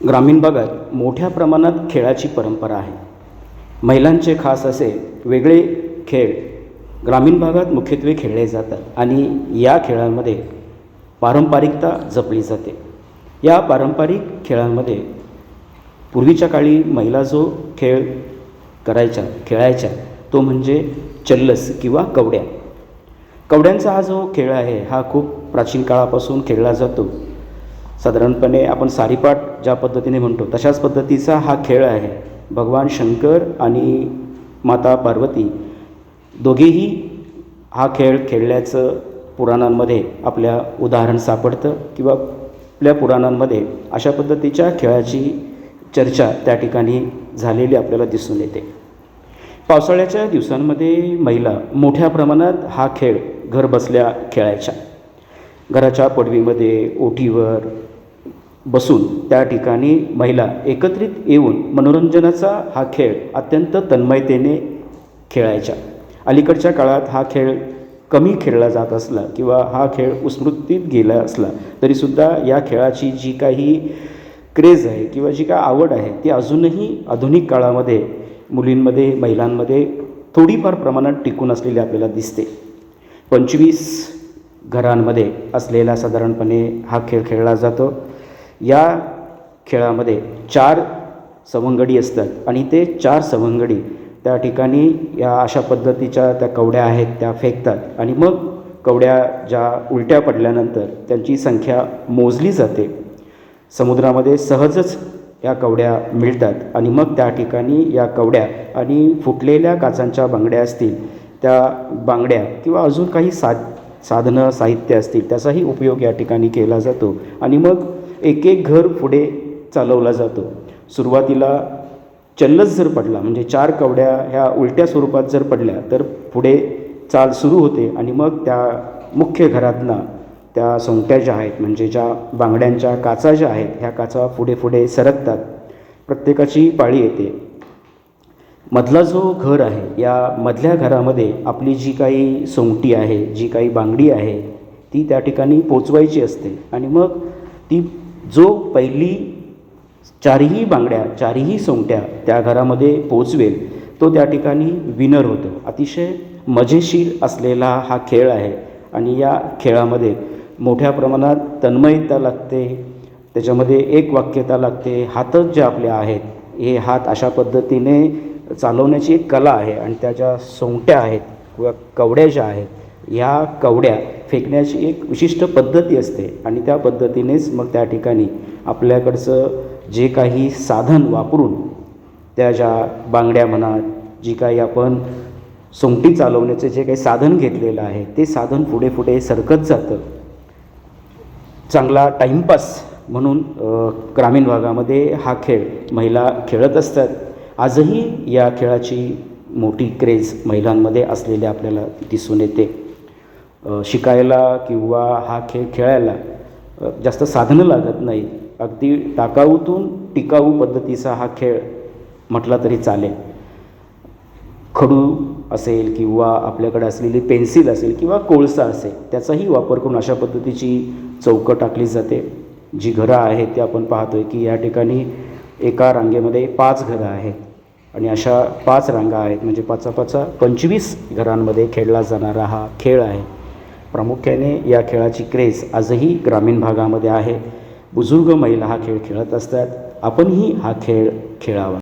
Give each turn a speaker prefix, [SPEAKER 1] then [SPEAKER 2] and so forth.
[SPEAKER 1] ग्रामीण भागात मोठ्या प्रमाणात खेळाची परंपरा आहे. महिलांचे खास असे वेगळे खेळ ग्रामीण भागात मुख्यत्वे खेळले जातात आणि या खेळांमध्ये पारंपरिकता जपली जाते. या पारंपरिक खेळांमध्ये पूर्वीच्या काळी महिला जो खेळ करायच्या खेळायच्या तो म्हणजे चल्लस किंवा कवड्या. कवड्यांचा हा जो खेळ आहे हा खूप प्राचीन काळापासून खेळला जातो. साधारणपणे आपण सारीपाट ज्या पद्धतीने म्हणतो तशाच पद्धतीचा हा खेळ आहे. भगवान शंकर आणि माता पार्वती दोघेही हा खेळ खेळल्याचं पुराणांमध्ये आपल्या उदाहरण सापडतं किंवा आपल्या पुराणांमध्ये अशा पद्धतीच्या खेळाची चर्चा त्या ठिकाणी झालेली आपल्याला दिसून येते. पावसाळ्याच्या दिवसांमध्ये महिला मोठ्या प्रमाणात हा खेळ घरबसल्या खेळायच्या. घराच्या पडवीमध्ये ओटीवर बसून त्या ठिकाणी महिला एकत्रित येऊन मनोरंजनाचा हा खेळ अत्यंत तन्मयतेने खेळायच्या. अलीकडच्या काळात हा खेळ कमी खेळला जात असला किंवा हा खेळ उस्मृतीत गेला असला तरीसुद्धा या खेळाची जी काही क्रेज आहे किंवा जी काय आवड आहे ती अजूनही आधुनिक काळामध्ये मुलींमध्ये महिलांमध्ये थोडीफार प्रमाणात टिकून असलेली आपल्याला दिसते. पंचवीस घरांमध्ये असलेला साधारणपणे हा खेळ खेळला जातो. या खेळामध्ये चार सवंगडी असतात आणि ते चार सवंगडी त्या ठिकाणी या अशा पद्धतीच्या त्या कवड्या आहेत त्या फेकतात आणि मग कवड्या ज्या उलट्या पडल्यानंतर त्यांची संख्या मोजली जाते. समुद्रामध्ये सहजच या कवड्या मिळतात आणि मग त्या ठिकाणी या कवड्या आणि फुटलेल्या काचांच्या बांगड्या असतील त्या बांगड्या किंवा अजून काही सा साधनं साहित्य असतील त्याचाही उपयोग या ठिकाणी केला जातो. आणि मग एक एक घर पुढे चालवला जातो. सुरुवातीला चल्लस जर पडला म्हणजे चार कवड्या ह्या उलट्या स्वरूपात जर पडल्या तर पुढे चाल सुरू होते आणि मग त्या मुख्य घरातनं त्या सोंगट्या ज्या आहेत म्हणजे ज्या बांगड्यांच्या काचा ज्या आहेत ह्या काचा पुढे पुढे सरकतात. प्रत्येकाची पाळी येते. मधला जो घर आहे या मधल्या घरामध्ये आपली जी काही सोंगटी आहे जी काही बांगडी आहे ती त्या ठिकाणी पोचवायची असते. आणि मग ती जो पहिली चारही बांगड्या चारही सोंगट्या त्या घरामध्ये पोचवेल तो त्या ठिकाणी विनर होतो. अतिशय मजेशीर असलेला हा खेळ आहे. आणि या खेळामध्ये मोठ्या प्रमाणात तन्मयता लागते. त्याच्यामध्ये एक वाक्यता लागते हातच जे आपले आहेत हे हात अशा पद्धतीने चालवण्याची एक कला आहे आणि त्या ज्या सोंगट्या आहेत किंवा कवड्या ज्या आहेत ह्या कवड्या फेकण्याची एक विशिष्ट पद्धती असते आणि त्या पद्धतीनेच मग त्या ठिकाणी आपल्याकडचं जे काही साधन वापरून त्या ज्या बांगड्या म्हणा जी काही आपण सोंगटी चालवण्याचं जे काही साधन घेतलेलं आहे ते साधन पुढे पुढे सरकत जातं. चांगला टाईमपास म्हणून ग्रामीण भागामध्ये हा खेळ महिला खेळत असतात. आजही या खेळाची मोठी क्रेज महिलांमध्ये असलेले आपल्याला दिसून येते. शिकायला किंवा हा खेळ खेळायला जास्त साधनं लागत नाही. अगदी टाकाऊतून टिकाऊ पद्धतीचा हा खेळ म्हटला तरी चालेल. खडू असेल किंवा आपल्याकडे असलेली पेन्सिल असेल किंवा कोळसा असेल त्याचाही वापर करून अशा पद्धतीची चौकं टाकली जाते. जी घरं आहेत ते आपण पाहतोय की या ठिकाणी एका रांगेमध्ये पाच घरं आहेत. आणि अशा पाच रांगा आहेत. म्हणजे पाचा पाचा पंचवीस घरांमध्ये खेळला जाणारा हा खेळ आहे. प्रामुख्याने या खेळाची क्रेज आजही ग्रामीण भागामध्ये आहे. बुजुर्ग महिला हा खेळ खेळत असतात. आपणही हा खेळ खेळावा.